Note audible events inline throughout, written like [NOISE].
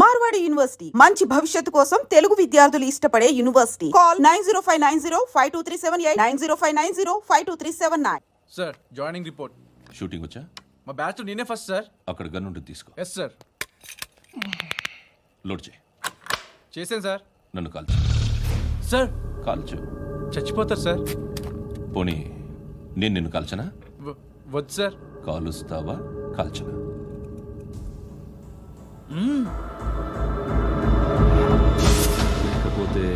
Marwadi university. మంచి భవిష్యత్తు కోసం తెలుగు విద్యార్థులు ఇష్టపడే university. Call nine zero five nine zero five two three seven eight nine zero five nine zero five two three seven nine. Sir joining report. Shooting వచ్చా? మా batch నేనే first sir. అక్కడ gun ఉంటుంది తీసుకో. Yes sir. లోడ్ చేయి. చేశాను sir. నన్ను కాల్చు. సార్. కాల్చు. చచ్చిపోతారు సార్. పోనీ నేను నిన్ను కాల్చనా? వద్దు సార్. కాలుస్తావా కాల్చనా? లేకపోతే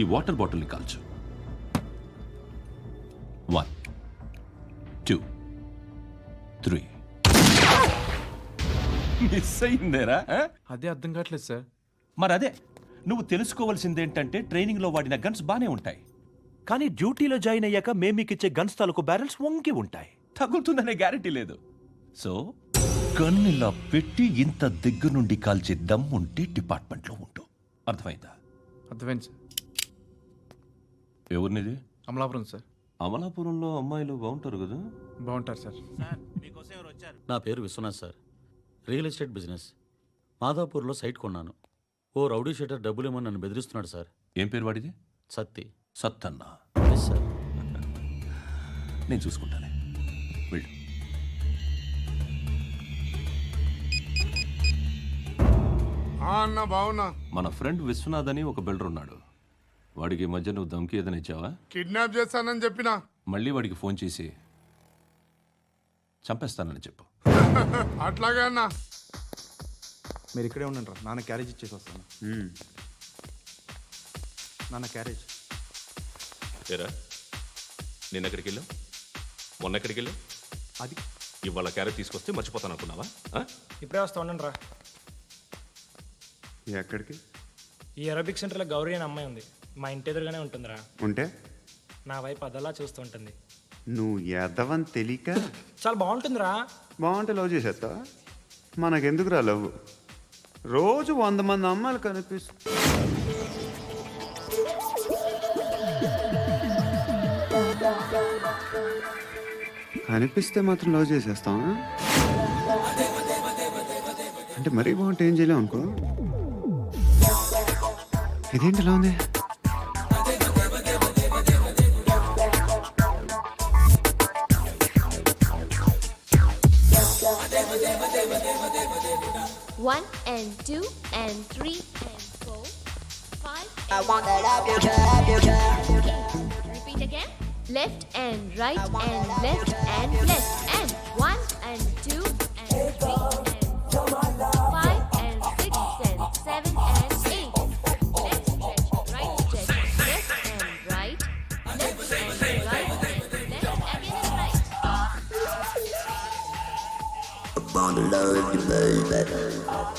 ఈ వాటర్ బాటిల్ని కాల్చు. వన్ టూ త్రీ మిస్ అయిందేరా? అదే అర్థం కావట్లేదు సార్. మరి అదే నువ్వు తెలుసుకోవాల్సిందేంటంటే ట్రైనింగ్లో వాడిన గన్స్ బానే ఉంటాయి. కానీ డ్యూటీలో జాయిన్ అయ్యాక మేము మీకు ఇచ్చే గన్స్ తాలూకు బ్యారెల్స్ వంగి ఉంటాయి. తగులుతుందనే గ్యారెంటీ లేదు. సో గన్ ఇలా పెట్టి ఇంత దగ్గర నుండి కాల్చే దమ్ ఉంటే డిపార్ట్మెంట్లో ఉంటూ అర్థమైందా? అర్థమైంది సార్. ఎవరినిది? అమలాపురం సార్. అమలాపురంలో అమ్మాయిలు బాగుంటారు కదా? బాగుంటారు సార్. నా పేరు Vishwanath sir. Real estate business. మాదాపూర్లో site కొన్నాను. ఓ రౌడీ షీటర్ డబ్బులు ఇవ్వమని నన్ను బెదిరిస్తున్నాడు సార్. ఏం పేరు వాడిది? సత్తి. సత్తన్న. ఎస్ సార్ నేను చూసుకుంటానే. వెళ్ళు. అన్న బావున్నా. మన ఫ్రెండ్ విశ్వనాథ్ అని ఒక బిల్డర్ ఉన్నాడు. వాడికి ఈ మధ్య నువ్వు దమ్కి ఏదైనా ఇచ్చావా? కిడ్నాప్ చేస్తానని చెప్పిన. మళ్ళీ వాడికి ఫోన్ చేసి చంపేస్తానని చెప్పు. అట్లాగే అన్న. మీరు ఇక్కడే ఉండండి రా. నాన్న క్యారేజ్ ఇచ్చేసి వస్తాను. నాన్న క్యారేజ్. ఏరా? నిన్న ఎక్కడికి వెళ్ళావు? మొన్న ఎక్కడికి వెళ్ళావు? అది. ఇవాళ క్యారెట్ తీసుకొస్తే మర్చిపోతాను అనుకున్నావా? ఆ? ఇప్పుడే వస్తా ఉండండి రా. ఎక్కడికి ఈ అరబిక్ సెంటర్లో గౌరీ అనే అమ్మాయి ఉంది. మా ఇంటి ఎదురుగానే ఉంటుందిరా. ఉంటే? నా వైపు అదలా చూస్తూ ఉంటుంది. నువ్వు ఎదవని తెలియక? చాలా బాగుంటుందిరా. బాగుంటే లవ్ చేసేస్తావా? మనకెందుకురా లవ్ రోజు వంద మంది అమ్మాయిలు కనిపిస్తు కనిపిస్తే మాత్రం లవ్ చేసేస్తావా? అంటే మరీ బాగుంటే ఏం చేయలేం అనుకో. ఇదేంటి ఇలా ఉంది One and two and three and four, five. I want that. Repeat again. Left and right and left and left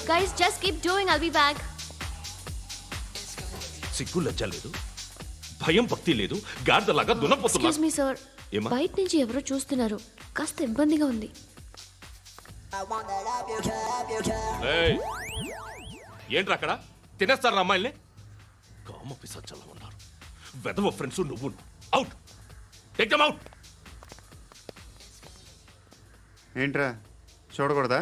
Guys, just keep doing. I'll be back. సిగ్గు లజ్జ లేదు. భయం భక్తి లేదు. గాడిదలాగా ఎక్స్క్యూజ్ మీ సార్ ఏమ్మా? బయట నుంచి ఎవరో చూస్తున్నారు. కాస్త ఇబ్బందిగా ఉంది. ఏయ్! ఏంట్రా అక్కడ? తినేస్తారా అమ్మాయిల్ని? కామ పిసచ్చలా ఉన్నారు. వెదవ ఫ్రెండ్స్ నువ్వు. అవుట్ టేక్ దమ్ అవుట్ ఏంట్రా? చూడకూడదా?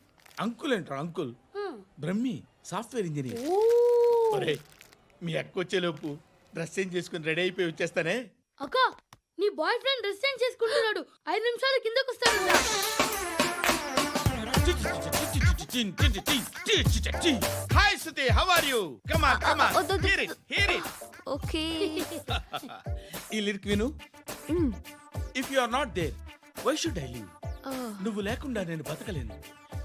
అంకుల్ అంటారు అంకుల్ బ్రహ్మి సాఫ్ట్వేర్ ఇంజనీర్ ఒరే మీ అక్క వచ్చేలోపు డ్రెస్ చేంజ్ చేసుకుని రెడీ అయిపోయి వచ్చేస్తానే అక్క నీ బాయ్ ఫ్రెండ్ డ్రెస్ చేంజ్ చేసుకుంటున్నాడు ఐదు నిమిషాలు కిందకు వస్తాడు hi Shruti how are you come on come on వద్దు, వద్దు. Hear it hear it okay ఈ లిరిక్ విను if you are not there why should I live నువ్వు లేకుండా నేను బతకలేను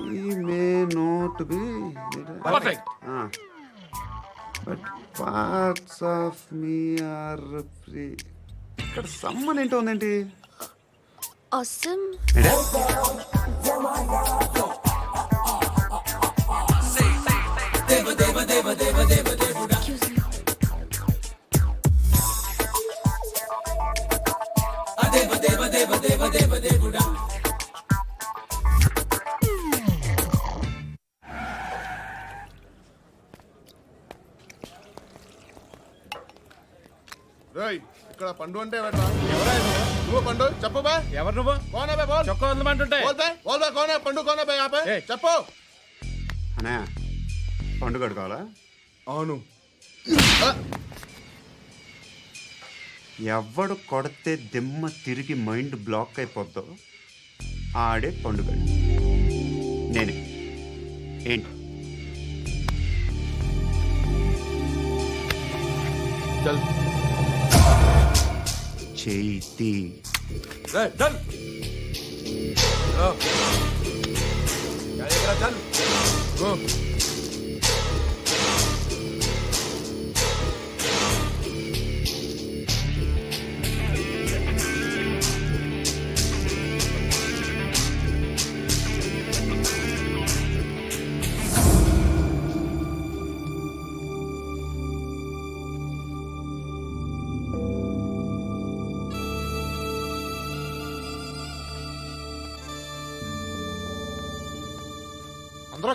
I may not be perfect but parts of me are free ఇక్కడ సమ్మన్ ఏంటో ఉందేంటి? అసమ్ ఏంటే? రేయ్ ఇక్కడ పండు అంటే ఎవరా నువ్వు పండు? చెప్పు బే. ఎవరు నువ్వు? కోనే బే బోల్. చొక్కా వదలమంటుంటే బోల్ బే బోల్ బే కోనే పండు కోనే బే ఆపే. ఏయ్. చెప్పు. అనే పండుగ కావాలా అవును. ఎవడు కొడితే దిమ్మ తిరిగి మైండ్ బ్లాక్ అయిపోద్దో ఆడే పండుగ నేనే. ఏంటి? చల్. చేతి చల్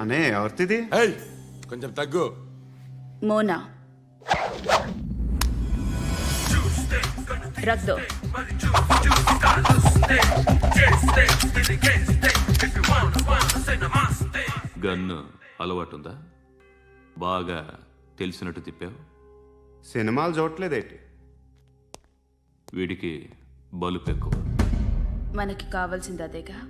అనే ఎవరిది కొంచెం తగ్గు. మోనా. దో గన్ను అలవాటుందా? బాగా తెలిసినట్టు తిప్పావు? సినిమాలు చూడట్లేదేంటి? వీడికి బలుపు ఎక్కువ మనకి కావాల్సింది అదేగా?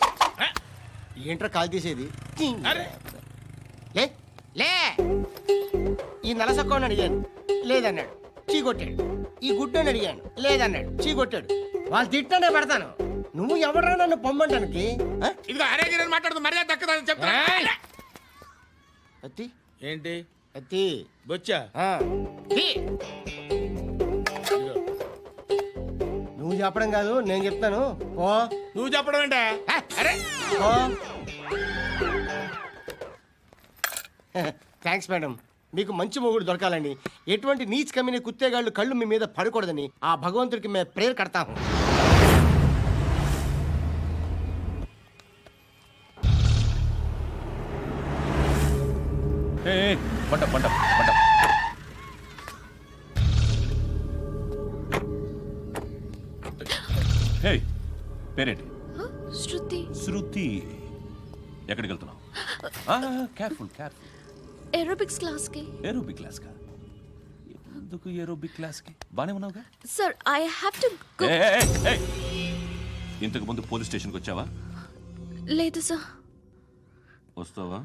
ఏంట్రా కాల్ తీసేది. అరే. లే లే. ఈ నలసక్కని అడిగాను లేదన్నాడు. చీ కొట్టాడు ఈ గుడ్డని అడిగాను లేదన్నాడు. చీ కొట్టాడు వాళ్ళు తిట్టానే పెడతాను. నువ్వు ఎవడరా నన్ను పొమ్మంటానికి? ఆ? ఇదిగో అరే గిరని మాట్లాడుతూ మర్యాద దక్కదని చెప్తా అత్తి. ఏంటి? అత్తి. బొచ్చా. నువ్వు చెప్పడం కాదు నేను చెప్తాను. ఓ నువ్వు చెప్పడం ఏంటే? అరే. థ్యాంక్స్ మేడం [LAUGHS] మీకు మంచి మొగుడు దొరకాలని ఎటువంటి నీచ్ కమ్మిన కుత్తేగాళ్ళు కళ్ళు మీ మీద పడకూడదని ఆ భగవంతుడికి మేము ప్రేయర్ కడతాము పంట పంట. కేర్ఫుల్ కేర్ఫుల్ ఏరోబిక్స్ క్లాస్కి ఏరోబిక్ క్లాస్కా ఎందుకు ఏరోబిక్ క్లాస్కి బానే ఉన్నావుగా? Sir I have to a. ఇంతకు ముందు పోలీస్ స్టేషన్కి వచ్చావా? లేదు సార్ వస్తావా?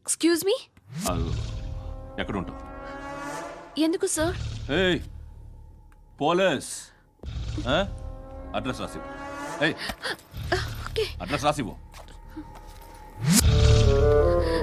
ఎక్స్క్యూజ్ మీ అది ఎక్కడ ఉంటావు ఎందుకు సార్ ఏయ్! పోలీస్! ఆ? అడ్రస్ రాసివ్వు ఏయ్! ఓకే అడ్రస్ రాసివ్వు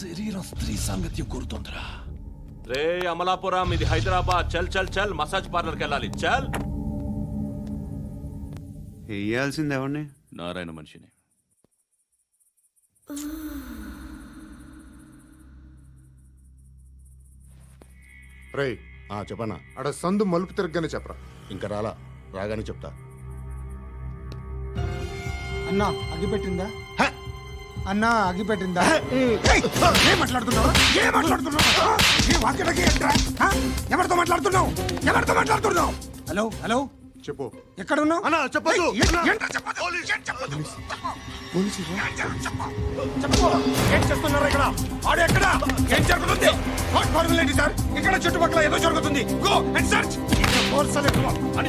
శరీరం స్త్రీ సాంగత్యం కోరుతోందిరా రే అమలాపురం ఇది హైదరాబాద్. చల్ చల్ చల్. మసాజ్ పార్లర్కి వెళ్ళాలి చల్. వేయాల్సింది ఎవరిని నారాయణ మనిషిని. రే చెప్పనా? అడ సందు మలుపు తిరగగానే చెప్పరా. ఇంకా రాలా. రాగానే చెప్తా. అన్నా అగ్గి పెట్టిందా అన్నా అగ్గి పెట్టిందా ఏం మాట్లాడుతున్నావు? ఏం మాట్లాడుతున్నావు? ఏంట్రా? ఆ? ఎవరితో మాట్లాడుతున్నావు? ఎవరితో మాట్లాడుతున్నావు? Hello hello? చెప్పు. ఎక్కడ ఉన్నావు అన్నా. చెప్పదు ఏం చేస్తున్నారు ఇక్కడ? ఆడు ఎక్కడ? ఏం జరుగుతుంది? వాట్ ఫార్ములేంటి సార్ ఇక్కడ చుట్టుపక్కల ఏదో జరుగుతుంది. గో అండ్ సర్చ్ అని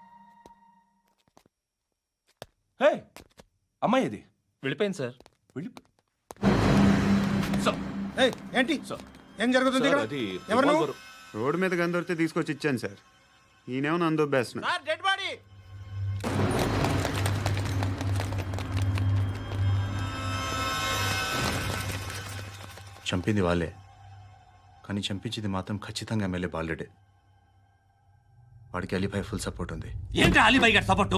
ఏయ్ అమ్మాయి ఇది వెళ్ళిపోయింది సార్. వెళ్ళి ఏయ్, ఏంటి? ఏం జరుగుతుంది ఇక్కడ? ఎవరు నువ్వు? రోడ్డు మీద గన్ను దొరికితే తీసుకొచ్చి ఇచ్చాను సార్. ఈయనేమో నన్ను దొబ్బేస్తున్నా బాడీ! చంపింది వాళ్ళే. కానీ చంపించింది మాత్రం ఖచ్చితంగా ఎమ్మెల్యే బాలుడే. వాడికి అలీభాయ్ ఫుల్ సపోర్ట్ ఉంది. ఏంటి అలీబాయి గారి సపోర్టు?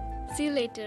See later